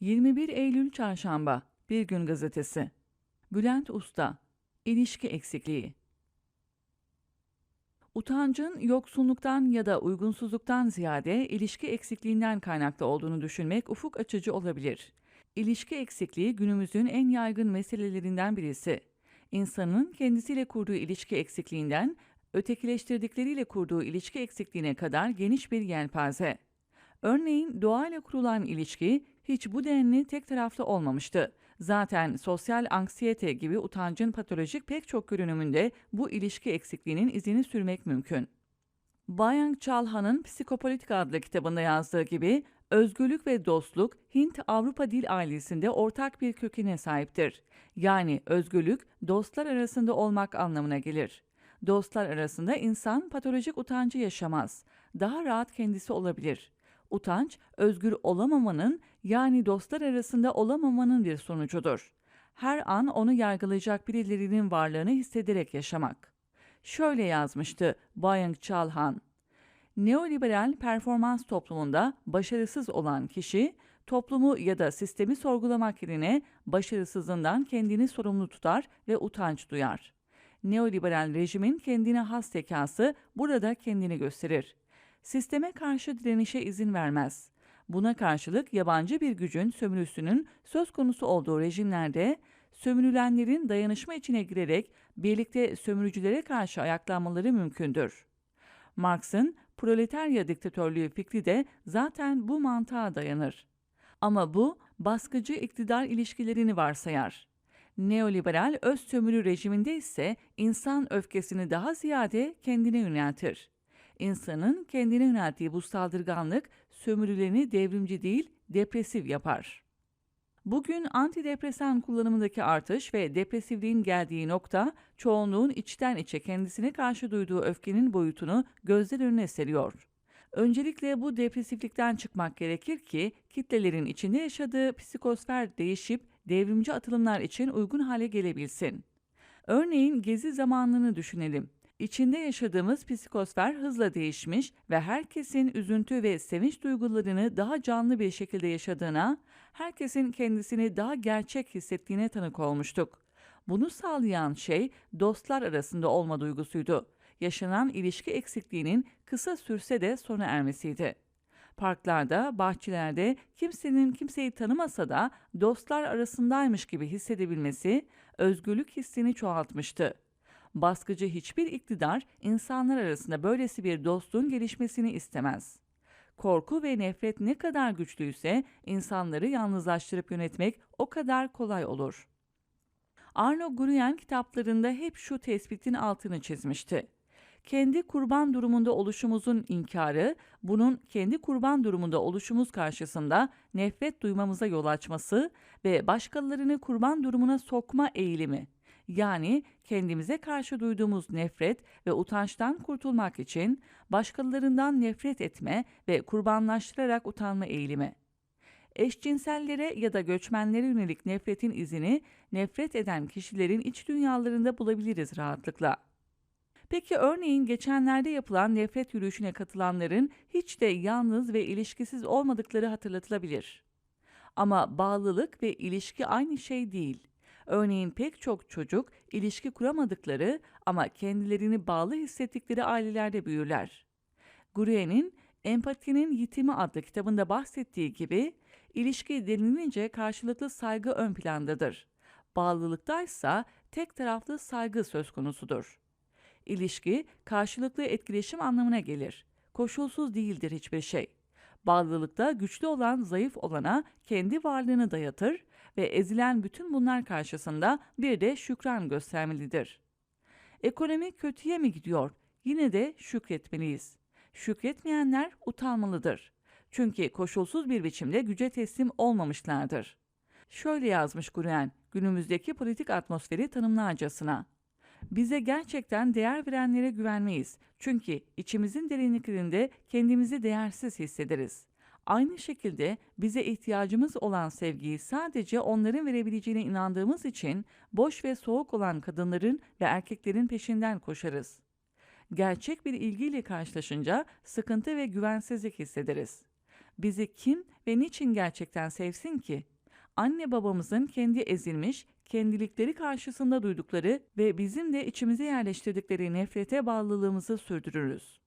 21 Eylül Çarşamba Bir Gün Gazetesi Bülent Usta İlişki Eksikliği Utancın yoksunluktan ya da uygunsuzluktan ziyade ilişki eksikliğinden kaynaklı olduğunu düşünmek ufuk açıcı olabilir. İlişki eksikliği günümüzün en yaygın meselelerinden birisi. İnsanın kendisiyle kurduğu ilişki eksikliğinden ötekileştirdikleriyle kurduğu ilişki eksikliğine kadar geniş bir yelpaze. Örneğin doğayla kurulan ilişki hiç bu denli tek taraflı olmamıştı. Zaten sosyal anksiyete gibi utancın patolojik pek çok görünümünde bu ilişki eksikliğinin izini sürmek mümkün. Bayang Chalhan'ın Psikopolitika adlı kitabında yazdığı gibi özgürlük ve dostluk Hint-Avrupa dil ailesinde ortak bir kökene sahiptir. Yani özgürlük dostlar arasında olmak anlamına gelir. Dostlar arasında insan patolojik utancı yaşamaz. Daha rahat kendisi olabilir. Utanç, özgür olamamanın yani dostlar arasında olamamanın bir sonucudur. Her an onu yargılayacak birilerinin varlığını hissederek yaşamak. Şöyle yazmıştı Bayang Chalhan. Neoliberal performans toplumunda başarısız olan kişi, toplumu ya da sistemi sorgulamak yerine başarısızlığından kendini sorumlu tutar ve utanç duyar. Neoliberal rejimin kendine has zekası burada kendini gösterir sisteme karşı direnişe izin vermez. Buna karşılık yabancı bir gücün sömürüsünün söz konusu olduğu rejimlerde sömürülenlerin dayanışma içine girerek birlikte sömürücülere karşı ayaklanmaları mümkündür. Marx'ın proletarya diktatörlüğü fikri de zaten bu mantığa dayanır. Ama bu baskıcı iktidar ilişkilerini varsayar. Neoliberal öz sömürü rejiminde ise insan öfkesini daha ziyade kendine yöneltir. İnsanın kendine yönelttiği bu saldırganlık sömürülerini devrimci değil, depresif yapar. Bugün antidepresan kullanımındaki artış ve depresifliğin geldiği nokta çoğunluğun içten içe kendisine karşı duyduğu öfkenin boyutunu gözler önüne seriyor. Öncelikle bu depresiflikten çıkmak gerekir ki kitlelerin içinde yaşadığı psikosfer değişip devrimci atılımlar için uygun hale gelebilsin. Örneğin gezi zamanını düşünelim. İçinde yaşadığımız psikosfer hızla değişmiş ve herkesin üzüntü ve sevinç duygularını daha canlı bir şekilde yaşadığına, herkesin kendisini daha gerçek hissettiğine tanık olmuştuk. Bunu sağlayan şey dostlar arasında olma duygusuydu. Yaşanan ilişki eksikliğinin kısa sürse de sona ermesiydi. Parklarda, bahçelerde kimsenin kimseyi tanımasa da dostlar arasındaymış gibi hissedebilmesi özgürlük hissini çoğaltmıştı baskıcı hiçbir iktidar insanlar arasında böylesi bir dostluğun gelişmesini istemez. Korku ve nefret ne kadar güçlüyse insanları yalnızlaştırıp yönetmek o kadar kolay olur. Arno Guruyen kitaplarında hep şu tespitin altını çizmişti. Kendi kurban durumunda oluşumuzun inkarı, bunun kendi kurban durumunda oluşumuz karşısında nefret duymamıza yol açması ve başkalarını kurban durumuna sokma eğilimi yani kendimize karşı duyduğumuz nefret ve utançtan kurtulmak için başkalarından nefret etme ve kurbanlaştırarak utanma eğilimi. Eşcinsellere ya da göçmenlere yönelik nefretin izini nefret eden kişilerin iç dünyalarında bulabiliriz rahatlıkla. Peki örneğin geçenlerde yapılan nefret yürüyüşüne katılanların hiç de yalnız ve ilişkisiz olmadıkları hatırlatılabilir. Ama bağlılık ve ilişki aynı şey değil. Örneğin pek çok çocuk ilişki kuramadıkları ama kendilerini bağlı hissettikleri ailelerde büyürler. Gurye'nin Empatinin Yitimi adlı kitabında bahsettiği gibi ilişki denilince karşılıklı saygı ön plandadır. Bağlılıktaysa tek taraflı saygı söz konusudur. İlişki karşılıklı etkileşim anlamına gelir. Koşulsuz değildir hiçbir şey. Bağlılıkta güçlü olan zayıf olana kendi varlığını dayatır ve ezilen bütün bunlar karşısında bir de şükran göstermelidir. Ekonomi kötüye mi gidiyor? Yine de şükretmeliyiz. Şükretmeyenler utanmalıdır. Çünkü koşulsuz bir biçimde güce teslim olmamışlardır. Şöyle yazmış Guren, günümüzdeki politik atmosferi tanımlarcasına. Bize gerçekten değer verenlere güvenmeyiz. Çünkü içimizin derinliklerinde kendimizi değersiz hissederiz. Aynı şekilde bize ihtiyacımız olan sevgiyi sadece onların verebileceğine inandığımız için boş ve soğuk olan kadınların ve erkeklerin peşinden koşarız. Gerçek bir ilgiyle karşılaşınca sıkıntı ve güvensizlik hissederiz. Bizi kim ve niçin gerçekten sevsin ki? Anne babamızın kendi ezilmiş, kendilikleri karşısında duydukları ve bizim de içimize yerleştirdikleri nefrete bağlılığımızı sürdürürüz.